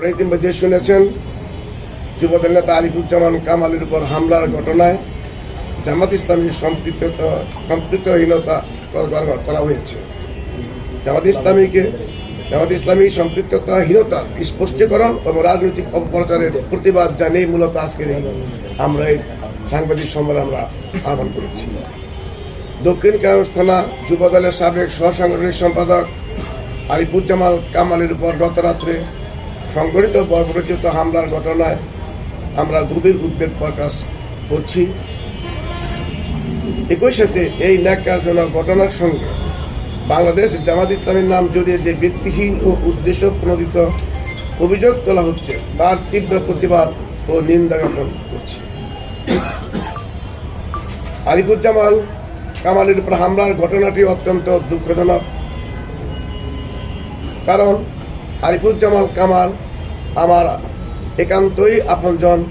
আপনারা ইতিমধ্যে শুনেছেন, যুবদল নেতা আরিফুজ্জামান কামালের উপর হামলার ঘটনায় জামাত ইসলামীর সম্পৃক্ত, সম্পৃক্তহীনতা করা- হয়েছে। জামাত ইসলামীকে, জামাত ইসলামী সম্পৃক্ততাহীনতার স্পষ্টীকরণ এবং রাজনৈতিক অপপ্রচারের প্রতিবাদ জানিয়ে মূলত আজকের আমরা এই সাংবাদিক সম্মেলন আমরা আহ্বান করেছি। দক্ষিণ কেরানীগঞ্জ থানা যুব দলের সাবেক সহসাংগঠনিক সম্পাদক আরিফুজ্জামাল কামালের উপর গতরাত্রে সংঘটিত বর্বরচিত হামলার ঘটনায় আমরা গভীর উদ্বেগ প্রকাশ করছি। একই সাথে এই ন্যাক্কারজনক ঘটনার সঙ্গে বাংলাদেশ জামাত ইসলামের নাম জড়িয়ে যে ব্যক্তিহীন ও উদ্দেশ্য প্রণোদিত অভিযোগ তোলা হচ্ছে, তার তীব্র প্রতিবাদ ও নিন্দা জ্ঞাপন করছি। আরিফুজ্জামাল কামালের উপর হামলার ঘটনাটি অত্যন্ত দুঃখজনক। কারণ আরিফুজ্জামাল কামাল, আমার একান্তই আপনজন,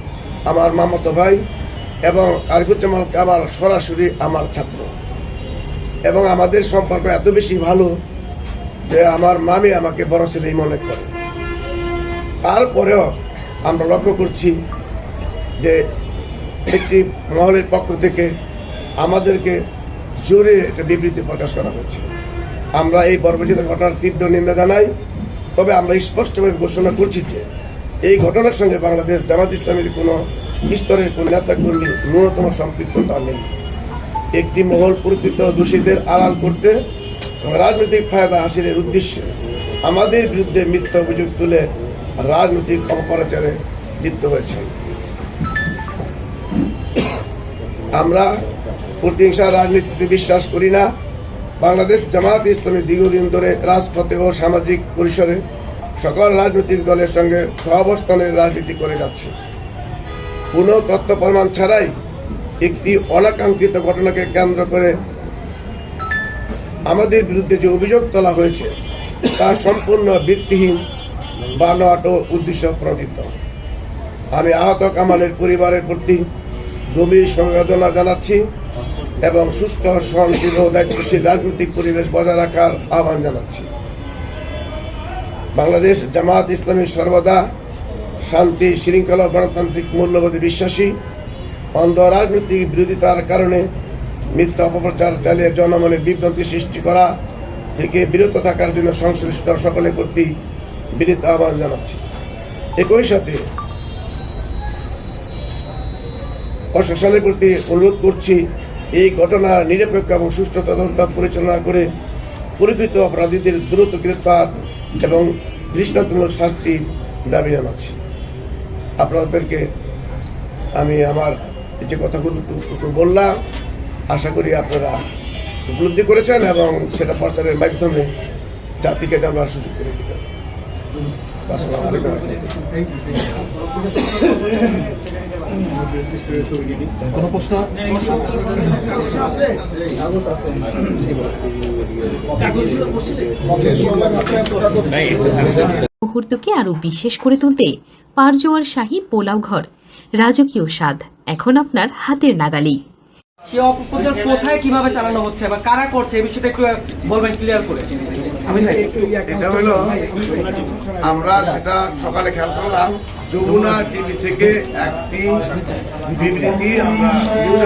আমার মামাতো ভাই এবং আরিফুজ্জামাল কামাল সরাসরি আমার ছাত্র। এবং আমাদের সম্পর্ক এত বেশি ভালো যে আমার মামি আমাকে বড় ছেলেই মনে করে। তারপরেও আমরা লক্ষ্য করছি যে একটি মহলের পক্ষ থেকে আমাদেরকে জোরে একটা বিবৃতি প্রকাশ করা হয়েছে। আমরা এই বর্বজিত ঘটনার তীব্র নিন্দা জানাই। তবে আমরা স্পষ্টভাবে ঘোষণা করছি যে এই ঘটনার সঙ্গে বাংলাদেশ জামাত ইসলামের কোনো স্তরের কোনো নেতাকর্মী ন্যূনতম সম্পৃক্ততা নেই। একটি মহল প্রকৃত দোষীদের আড়াল করতে রাজনৈতিক ফায়দা হাসিলের উদ্দেশ্যে আমাদের বিরুদ্ধে মিথ্যা অভিযোগ তুলে রাজনৈতিক অপপ্রচারে লিপ্ত হয়েছে। আমরা প্রতিহিংসা রাজনীতিতে বিশ্বাস করি না। বাংলাদেশ জামাত ইসলামী দীর্ঘদিন ধরে রাজপথে ও সামাজিক পরিসরে সকল রাজনৈতিক দলের সঙ্গে সহাবস্থানের রাজনীতি করে যাচ্ছে। কোনো তথ্য প্রমাণ ছাড়াই একটি অনাকাঙ্ক্ষিত ঘটনাকে কেন্দ্র করে আমাদের বিরুদ্ধে যে অভিযোগ তোলা হয়েছে, তা সম্পূর্ণ ভিত্তিহীন বা নট ও উদ্দেশ্য প্রণোদিত আমি আহত কামালের পরিবারের প্রতি গভীর সংবেদনা জানাচ্ছি। এবং সুস্থ, সহনশীল ও দায়িত্বশীল রাজনৈতিক পরিবেশ বজায় রাখার আহ্বান জানাচ্ছি। বাংলাদেশ জামাত ইসলামী সর্বদা শান্তি, শৃঙ্খলা, গণতান্ত্রিক, মূল্যবোধে, বিশ্বাসী, অন্ধ রাজনৈতিক বিরোধিতার কারণে মিথ্যা অপপ্রচার চালিয়ে জনমনে বিভ্রান্তি সৃষ্টি করা থেকে বিরত থাকার জন্য সংশ্লিষ্ট সকলের প্রতি বিনীত আহ্বান জানাচ্ছি। একই সাথে প্রশাসনের প্রতি অনুরোধ করছি এই ঘটনার নিরপেক্ষ এবং সুষ্ঠু তদন্ত পরিচালনা করে পরিকৃত অপরাধীদের দ্রুত গ্রেপ্তার এবং দৃষ্টান্তমূলক শাস্তির দাবি জানাচ্ছি। আপনাদেরকে আমি আমার যে কথাগুলো বললাম, আশা করি আপনারা উপলব্ধি করেছেন এবং সেটা প্রচারের মাধ্যমে জাতিকে জানার সুযোগ করে দিবেন। প্রশ্ন মুহূর্তকে আরও বিশেষ করে তুলতে পারজোয়ার শাহী পোলাও ঘর, রাজকীয় স্বাদ, এখন আপনার হাতের নাগালেই। সে অপপ্রচার কোথায়, কীভাবে চালানো হচ্ছে বা কারা করছে, এই বিষয়টা একটু বলবেন ক্লিয়ার করে। এটা হলো, আমরা সেটা সকালে খেয়াল করলাম, যমুনা টিভি থেকে একটি বিবৃতি আমরা নিউজ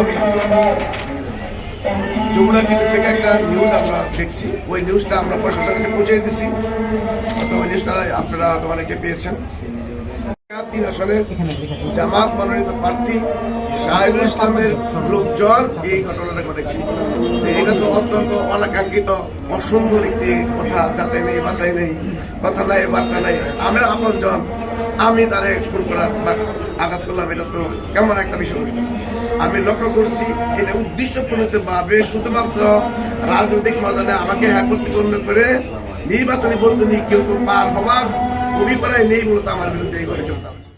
যমুনা টিভি থেকে একটা নিউজ আমরা দেখছি। ওই নিউজটা আমরা প্রশাসনের কাছে পৌঁছে দিছি তো ওই নিউজটা আপনারা অনেকে পেয়েছেন। তিন আসনে জামাত মনোনীত প্রার্থী শাহিনুল ইসলামের লোকজন এই ঘটনাটা ঘটেছে। এটা তো অত্যন্ত অনাকাঙ্ক্ষিত অসুন্দর একটি কথা, যাচাই নেই, বাছাই নেই, কথা নাই, বার্তা নাই। আমার আপনজন, আমি তারে খুন করার বা আঘাত করলাম, এটা তো কেমন একটা বিষয়। আমি লক্ষ্য করছি, এটা উদ্দেশ্য ভাবে শুধুমাত্র রাজনৈতিক ময়দানে আমাকে হ্যাঁ প্রতিপন্ন করে নির্বাচনী নিয়ে কেউ কেউ পার হবার অভিপ্রায় নেই মূলত আমার বিরুদ্ধে এই অভিযোগটা